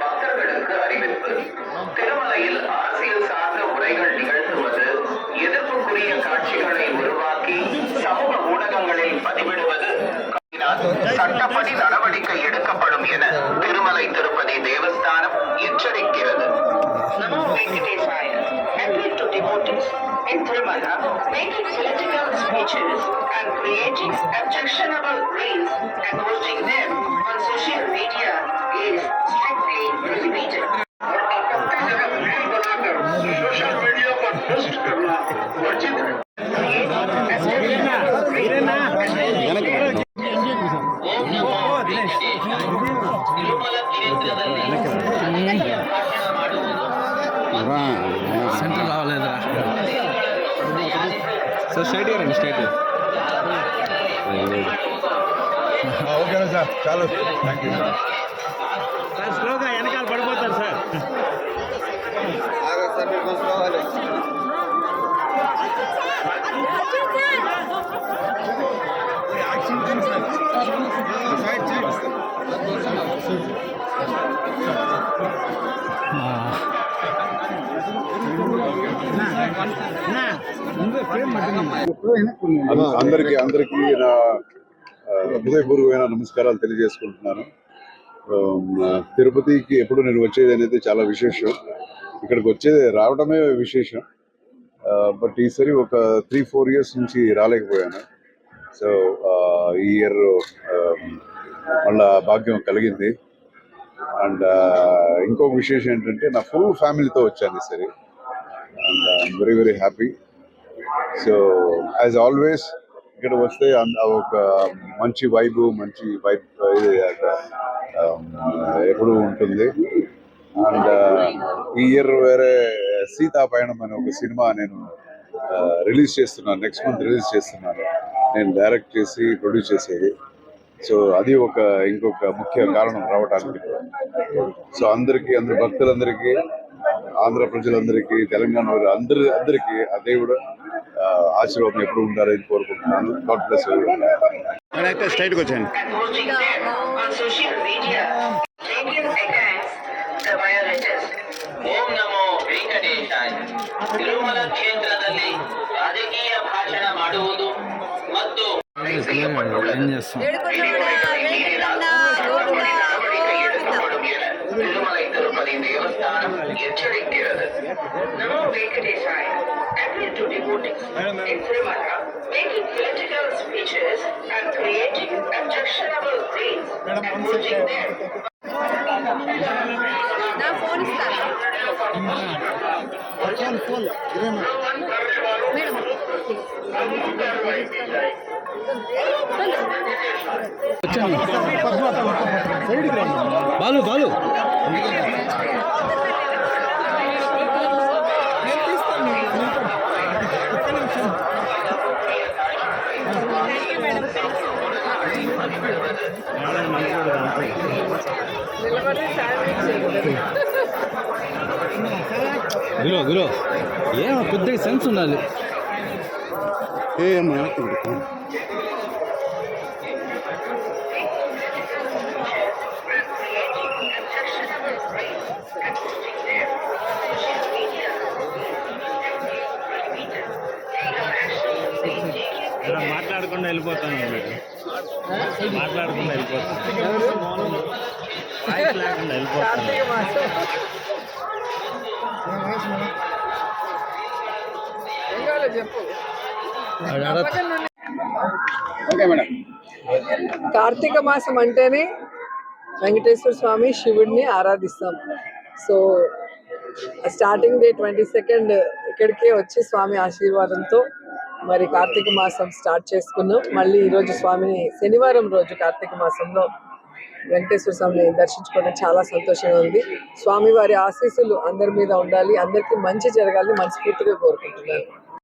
பக்தர்களுக்கு அறிவிப்பு திருமலையில் அரசியல் சார்ந்த உரைகள் நிகழ்த்துவது எதிர்ப்புக்குரிய காட்சிகளை உருவாக்கி சமூக ஊடகங்களில் பதிவிடுவது. சட்டப்படி and creating objectionable reels and posting them on social media is strictly prohibited. Sir straight రండి స్ట్రైట్ ఓకేనా సార్ చాలు థ్యాంక్ యూ సార్ స్లోగా వెనకాల పడిపోతారు సార్ అన్న- అందరికీ అందరికీ నా హృదయపూర్వమైన నమస్కారాలు తెలియజేసుకుంటున్నాను. తిరుపతికి ఎప్పుడు నేను వచ్చేది అనేది చాలా విశేషం. ఇక్కడికి వచ్చేది రావడమే విశేషం. బట్ ఈసారి ఒక త్రీ ఫోర్ ఇయర్స్ నుంచి రాలేకపోయాను. సో ఈ ఇయర్ మళ్ళా భాగ్యం కలిగింది. అండ్ ఇంకొక విశేషం ఏంటంటే నా ఫుల్ ఫ్యామిలీతో వచ్చాను ఈసారి. And I'm very very happy so as always ఇక్కడ వస్తే ఒక మంచి వైబ్ మంచి వైబ్ ఇది ఎప్పుడు ఉంటుంది. అండ్ ఈ ఇయర్ వేరే సీతా పయణం అనే ఒక సినిమా నేను రిలీజ్ చేస్తున్నాను. నెక్స్ట్ మంత్ రిలీజ్ చేస్తున్నాను. నేను డైరెక్ట్ చేసి ప్రొడ్యూస్ చేసేది. సో అది ఒక ఇంకొక ముఖ్య కారణం రావడానికి సో అందరికీ అందరి భక్తులందరికీ ఆంధ్ర ప్రజలందరికీ తెలంగాణ వారు అందరి అందరికీ ఆ దేవుడు ఆశీర్వాదం ఎప్పుడు ఉంటారని కోరుకుంటున్నాను గాడ్ బ్లెస్ నేనైతే స్ట్రైట్కి వచ్చాను ಓಂ ನಮೋ ವೆಂಕಟೇಶಾಯ ತಿರುಮಲ ಕ್ಷೇತ್ರದಲ್ಲಿ ರಾಜಕೀಯ ಭಾಷಣ ಮಾಡುವುದು ಮತ್ತು ತಿರುಮಲ ತಿರುಪತಿ ದೇವಸ್ಥಾನ ಎಚ್ಚರಿಕ್ಕಿರದು ನಮೋ ವೆಂಕಟೇಶಾಯ committed to devoting everyone making political speeches and creating objectionable creeds and putting them. నా ఫోన్ ఇస్తాను ఫోన్ ఫోన్ మేడం వచ్చాను బాలు బాలు గురు గురు ఏమో కొద్దిగా సెన్స్ ఉండాలి ఏమో మాట్లాడకుండా వెళ్ళిపోతాను మాట్లాడకుండా వెళ్ళిపోతాను వాయిస్ లేకుండా వెళ్ళిపోతాను ఓకే కార్తీక మాసం అంటేనే వెంకటేశ్వర స్వామి శివుడిని ఆరాధిస్తాం. So starting day twenty second ఇక్కడికే వచ్చి స్వామి ఆశీర్వాదంతో మరి కార్తీక మాసం స్టార్ట్ చేసుకున్నాం. మళ్ళీ ఈరోజు స్వామిని శనివారం రోజు కార్తీక మాసంలో వెంకటేశ్వర స్వామిని దర్శించుకోవడం చాలా సంతోషంగా ఉంది. స్వామి వారి ఆశీస్సులు అందరి మీద ఉండాలి. అందరికీ మంచి జరగాలని మనస్ఫూర్తిగా కోరుకుంటున్నాను.